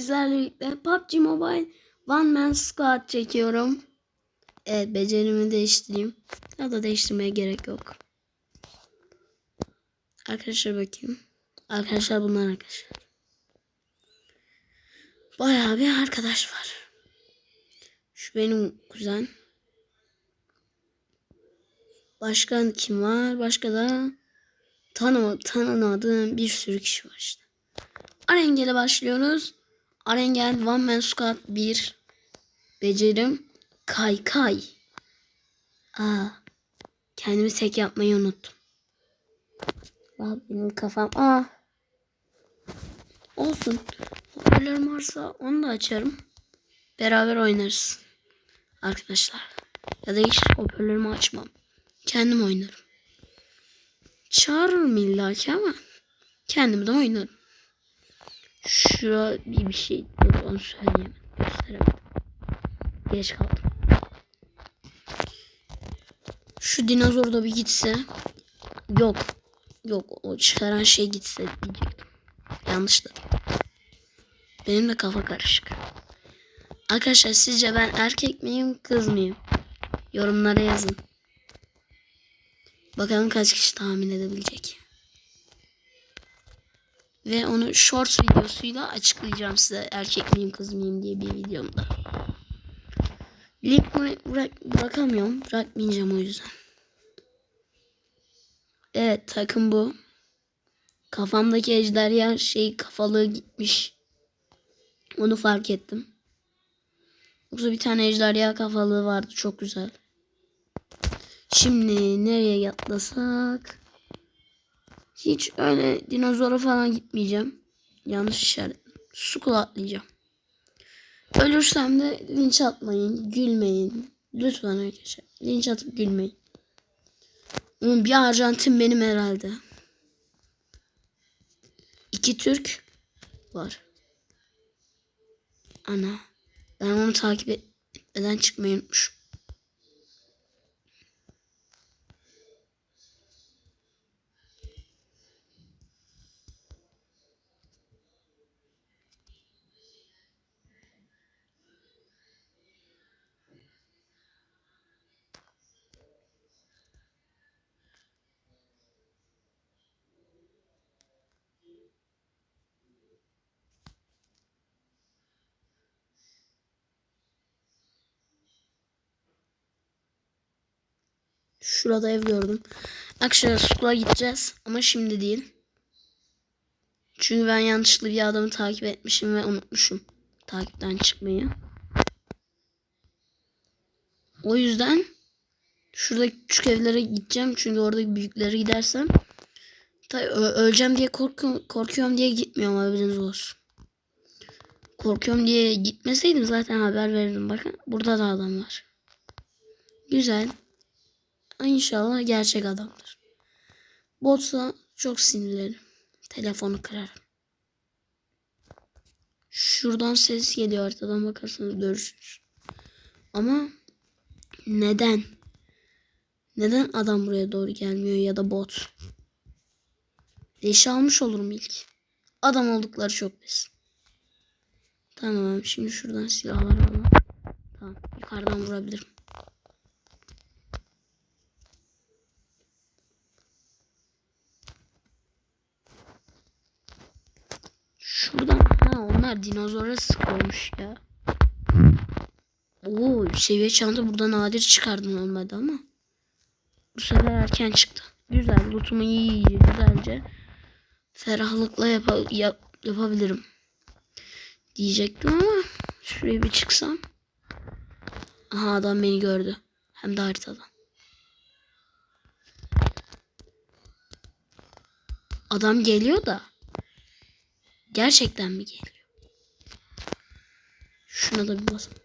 sizlerle birlikte PUBG Mobile One Man Squad çekiyorum. Evet becerimi değiştireyim. Ya da değiştirmeye gerek yok. Arkadaşlar bakayım. Arkadaşlar bunlar arkadaşlar. Bayağı bir arkadaş var. Şu benim kuzen. Başka kim var? Başka da tanıma, tanımadığım bir sürü kişi var işte. Arengel'e başlıyoruz. Arengel One Man Squad 1. Becerim Kay Kay. Aa, kendimi tek yapmayı unuttum. Benim kafam. Aa. Olsun. Hoparlörüm varsa onu da açarım. Beraber oynarız. Arkadaşlar. Ya da hiç hoparlörümü açmam. Kendim oynarım. Çağırırım illaki ama kendim de oynarım. Şura bir bir şey yok onu söyleyemem. Gösteremedim. Geç kaldım. Şu dinozor da bir gitse. Yok. Yok o çıkaran şey gitse diyecektim. Yanlış dedim. Benim de kafa karışık. Arkadaşlar sizce ben erkek miyim kız mıyım? Yorumlara yazın. Bakalım kaç kişi tahmin edebilecek. Ve onu shorts videosuyla açıklayacağım size erkek miyim kız mıyım diye bir videomda. Bırak, bırak, bırakamıyorum. Bırakmayacağım o yüzden. Evet takım bu. Kafamdaki ejderha şey kafalığı gitmiş. Onu fark ettim. Yoksa bir tane ejderha kafalığı vardı çok güzel. Şimdi nereye atlasak? Hiç öyle dinozora falan gitmeyeceğim. Yanlış işaret. Sukula atlayacağım. Ölürsem de linç atmayın, gülmeyin. Lütfen arkadaşlar. Linç atıp gülmeyin. Oğlum bir Arjantin benim herhalde. İki Türk var. Ana. Ben onu takip etmeden çıkmayı unutmuşum. Şurada ev gördüm. Akşam sukula gideceğiz ama şimdi değil. Çünkü ben yanlışlıkla bir adamı takip etmişim ve unutmuşum takipten çıkmayı. O yüzden şurada küçük evlere gideceğim. Çünkü orada büyüklere gidersem öleceğim diye korku korkuyorum diye gitmiyorum haberiniz olsun. Korkuyorum diye gitmeseydim zaten haber verirdim. Bakın burada da adam var. Güzel. İnşallah gerçek adamdır. Botsa çok sinirlerim. Telefonu kırarım. Şuradan ses geliyor haritadan bakarsanız görürsünüz. Ama neden? Neden adam buraya doğru gelmiyor ya da bot? Leş almış olurum ilk. Adam oldukları çok besin. Tamam şimdi şuradan silahlar alalım. Tamam yukarıdan vurabilirim. Şuradan ha onlar dinozora sıkılmış ya. Oo seviye çanta burada nadir çıkardı normalde ama. Bu sefer erken çıktı. Güzel lootumu iyi iyi güzelce ferahlıkla yap yap yapabilirim. Diyecektim ama şuraya bir çıksam. Aha adam beni gördü. Hem de haritadan. Adam geliyor da. Gerçekten mi geliyor? Şuna da bir basalım.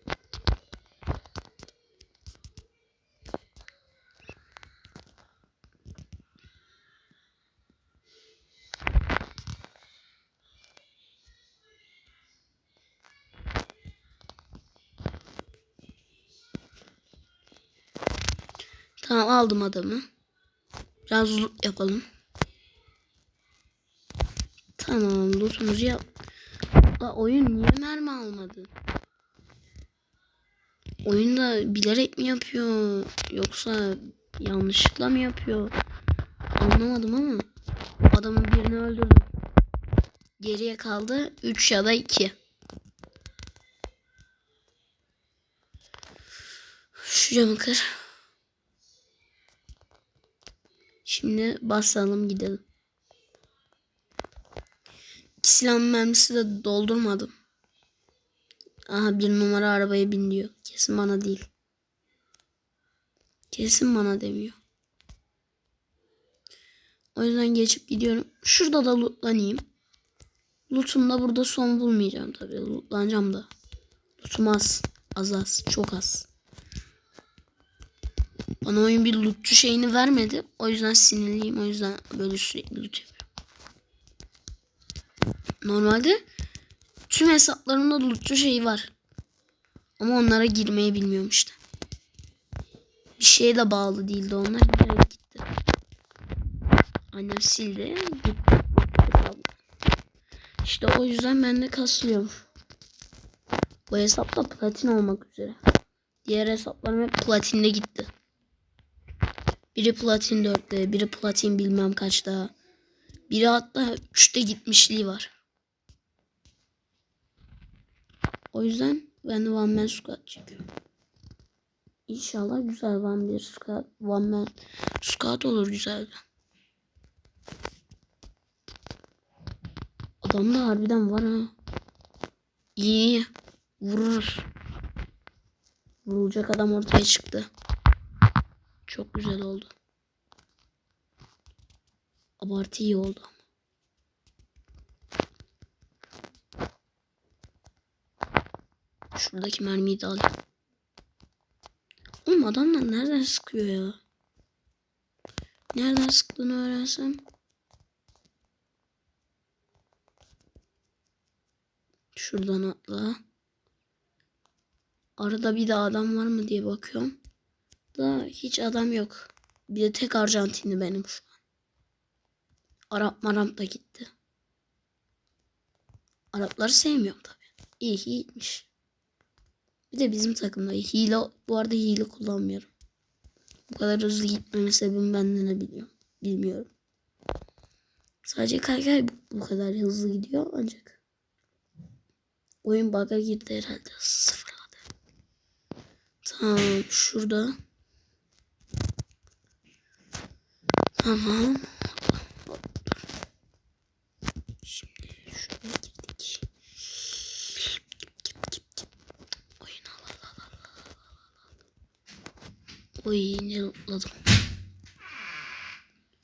Tamam aldım adamı. Biraz yapalım. Tamam lootumuzu yap. Da oyun niye mermi almadı? Oyunda bilerek mi yapıyor yoksa yanlışlıkla mı yapıyor? Anlamadım ama adamın birini öldürdüm. Geriye kaldı 3 ya da 2. Şu camı kır. Şimdi basalım gidelim. Silah mermisi de doldurmadım. Aha bir numara arabaya bin diyor. Kesin bana değil. Kesin bana demiyor. O yüzden geçip gidiyorum. Şurada da lootlanayım. Loot'um da burada son bulmayacağım tabii. Lootlanacağım da. Loot'um az. Az az. Çok az. Bana oyun bir lootçu şeyini vermedi. O yüzden sinirliyim. O yüzden böyle sürekli loot yapıyorum. Normalde tüm hesaplarımda lootçu şeyi var. Ama onlara girmeyi bilmiyorum işte. Bir şeye de bağlı değildi onlar. Direkt gitti. Annem sildi. Gitti. İşte o yüzden ben de kaslıyorum. Bu hesapta platin olmak üzere. Diğer hesaplarım hep platinde gitti. Biri platin 4'te, biri platin bilmem kaçta. Biri hatta 3'te gitmişliği var. O yüzden ben de One Man Squad çekiyorum. İnşallah güzel One Man Squad, One Man Squad olur güzel. Adamda harbiden var ha. İyi. Vururuz. Vurulacak adam ortaya çıktı. Çok güzel oldu. Abartı iyi oldu. Şuradaki mermiyi de alayım. Oğlum adamlar nereden sıkıyor ya? Nereden sıktığını öğrensem. Şuradan atla. Arada bir de adam var mı diye bakıyorum. Da hiç adam yok. Bir de tek Arjantinli benim şu an. Arap maram da gitti. Arapları sevmiyorum tabii. İyi iyiymiş. Bir de bizim takımda hile bu arada hile kullanmıyorum. Bu kadar hızlı gitmemin sebebini ben de ne biliyorum. Bilmiyorum. Sadece kaykay bu kadar hızlı gidiyor ancak. Oyun bug'a girdi herhalde. Sıfırladı. Tamam şurada. Tamam. Şimdi şuraya girdik. Oyun al al al al al al. Oy ne lootladım.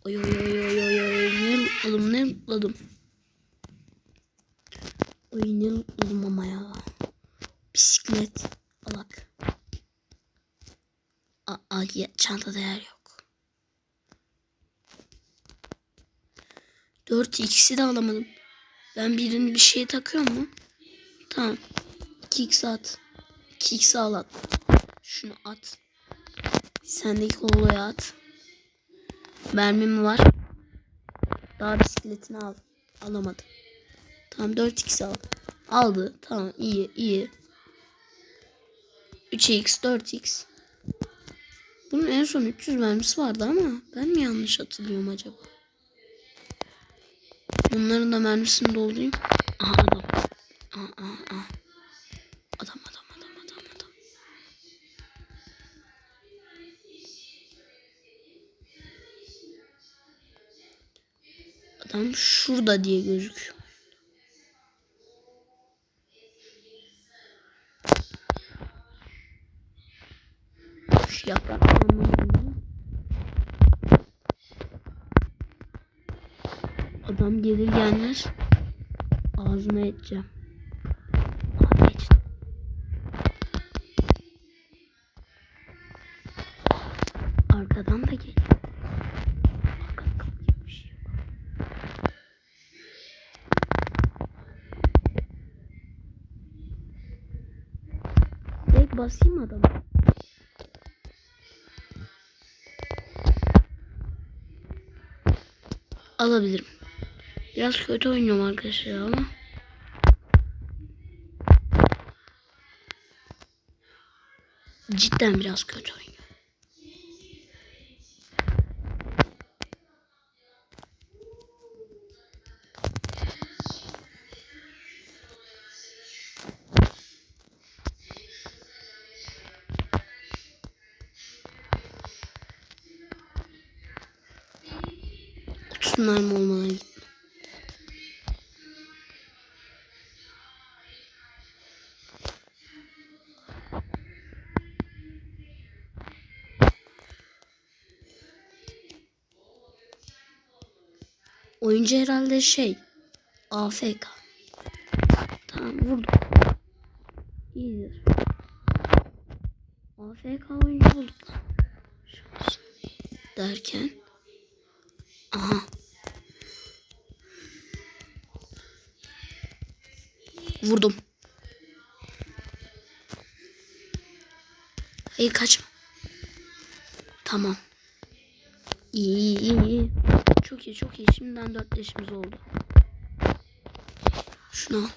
Oy oy oy oy oy oy ne lootladım ne lootladım. Oy ne lootladım ama ya. Bisiklet. Alak. Aa, ya, çantada yer yok. 4 ikisi de alamadım. Ben birini bir şeye takıyor mu? Tamam. 2x at. 2x al at. Şunu at. Sendeki holoya at. Mermim var. Daha bisikletini al. Alamadım. Tamam 4x al. Aldı. Tamam iyi iyi. 3x 4x. Bunun en son 300 mermisi vardı ama ben mi yanlış hatırlıyorum acaba? Bunların da mermisini doldurayım. Aha adam. Aha, aha, aha. Adam adam Adam şurada diye gözüküyor. Şu. Adam gelir gelmez ağzına edeceğim. basayım mı adamı? Alabilirim. Biraz kötü oynuyorum arkadaşlar ama. Cidden biraz kötü oynuyorum. Mermi olmadan gitme. Oyuncu herhalde şey AFK. Tamam vurduk. İyidir. AFK oyuncu bulduk. Derken. Aha. Vurdum. Hayır kaçma. Tamam. İyi iyi iyi. Çok iyi çok iyi. Şimdiden dört leşimiz oldu. Şunu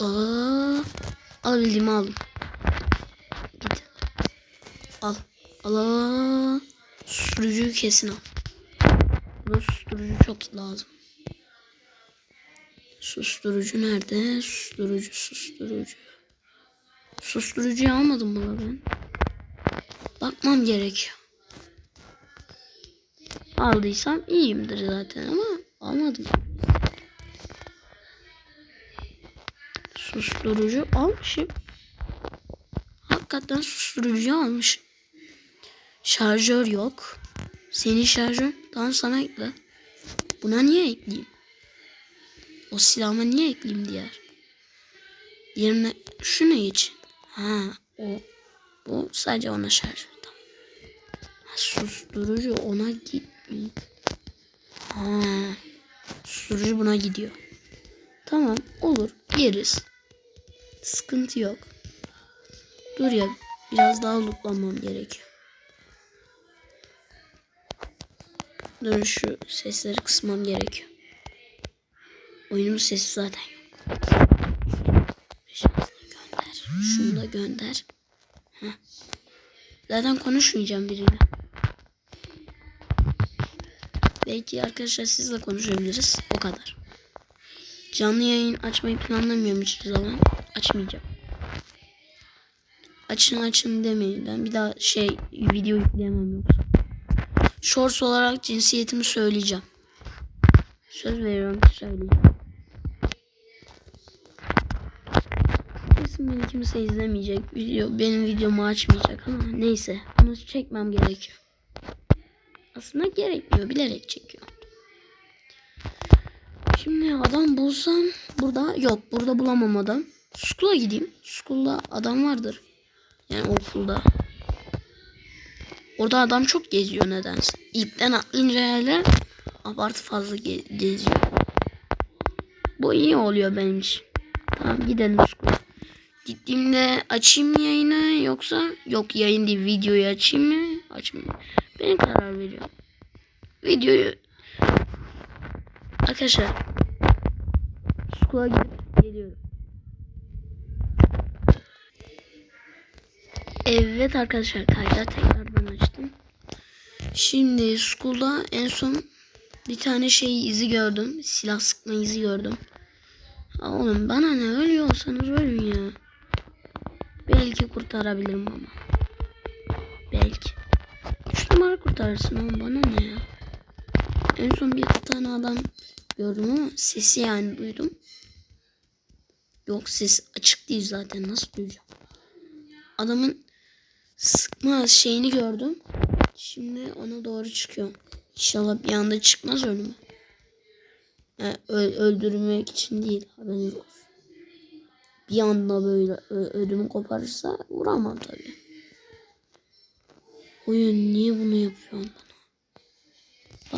al. Aa, alabildiğimi aldım. Git. Al. Al al. Susturucuyu kesin al. Buna susturucu çok lazım. Susturucu nerede? Susturucu susturucu. Susturucuyu almadım la ben? Bakmam gerekiyor. Aldıysam iyiyimdir zaten ama almadım. Susturucu almışım. Hakikaten susturucu almışım. Şarjör yok. Senin şarjör tamam sana ekle. Buna niye ekleyeyim? O silahıma niye ekleyeyim diğer? Diğerine şu ne için? Ha o. Bu sadece ona şarjör. Tamam. Ha, susturucu ona gitmiyor. Ha. Susturucu buna gidiyor. Tamam olur yeriz. Sıkıntı yok. Dur ya biraz daha lootlanmam gerekiyor. Dur şu sesleri kısmam gerekiyor. Oyunun sesi zaten yok. Gönder. Şunu da gönder. Heh. Zaten konuşmayacağım biriyle. Belki arkadaşlar sizle konuşabiliriz. O kadar. Canlı yayın açmayı planlamıyorum hiçbir zaman. Açmayacağım. Açın açın demeyin. Ben bir daha şey video yükleyemem yoksa. Shorts olarak cinsiyetimi söyleyeceğim. Söz veriyorum söyleyeceğim. Beni kimse izlemeyecek. Video, benim videomu açmayacak ama neyse. Bunu çekmem gerekiyor. Aslında gerekmiyor. Bilerek çekiyor. Şimdi adam bulsam burada yok. Burada bulamam adam. School'a gideyim. School'da adam vardır. Yani okulda. Orada adam çok geziyor nedense. İpten atlayınca hele abartı fazla ge- geziyor. Bu iyi oluyor benim için. Tamam gidelim School'a. Gittiğimde açayım yayını yoksa yok yayın değil videoyu açayım mı açmayayım mı? Ben karar veriyorum. Videoyu arkadaşlar School'a gidip geliyorum. Evet arkadaşlar kayda tekrardan açtım. Şimdi School'da en son bir tane şey izi gördüm. Silah sıkma izi gördüm. Oğlum bana ne ölüyorsanız ölün ya. Belki kurtarabilirim ama. Belki. Üç numara kurtarırsın oğlum bana ne ya. En son bir tane adam gördüm ama sesi yani duydum. Yok ses açık değil zaten nasıl duyacağım. Adamın sıkma şeyini gördüm. Şimdi ona doğru çıkıyorum. İnşallah bir anda çıkmaz önüme. Yani öldürmek için değil haberiniz olsun. Bir anda böyle ödümü koparırsa vuramam tabii. Oyun niye bunu yapıyorsun bana?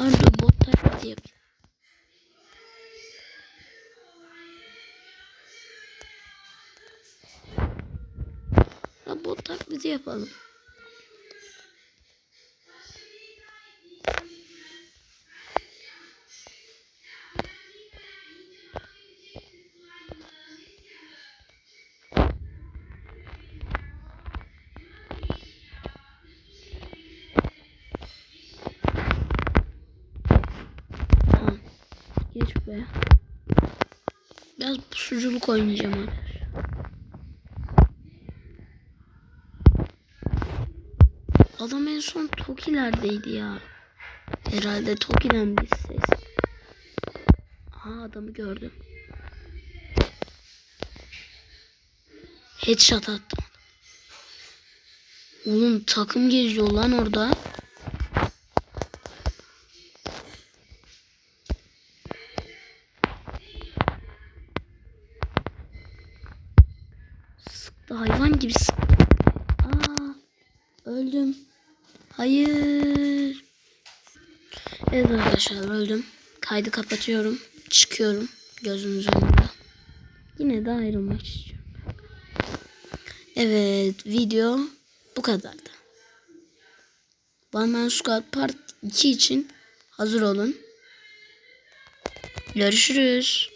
Bari de bot taklidi yapayım. Ya bot taklidi yapalım. Pusuculuk oynayacağım arkadaşlar. Adam en son Toki'lerdeydi ya. Herhalde Toki'den bir ses. Aha adamı gördüm. Headshot attım. Oğlum takım geziyor lan orada. Hayvan gibi. Aa, öldüm. Hayır. Evet arkadaşlar öldüm. Kaydı kapatıyorum. Çıkıyorum. Gözünüzün önünde. Yine de ayrılmak istiyorum. Evet video bu kadardı. One Man Squad Part 2 için hazır olun. Görüşürüz.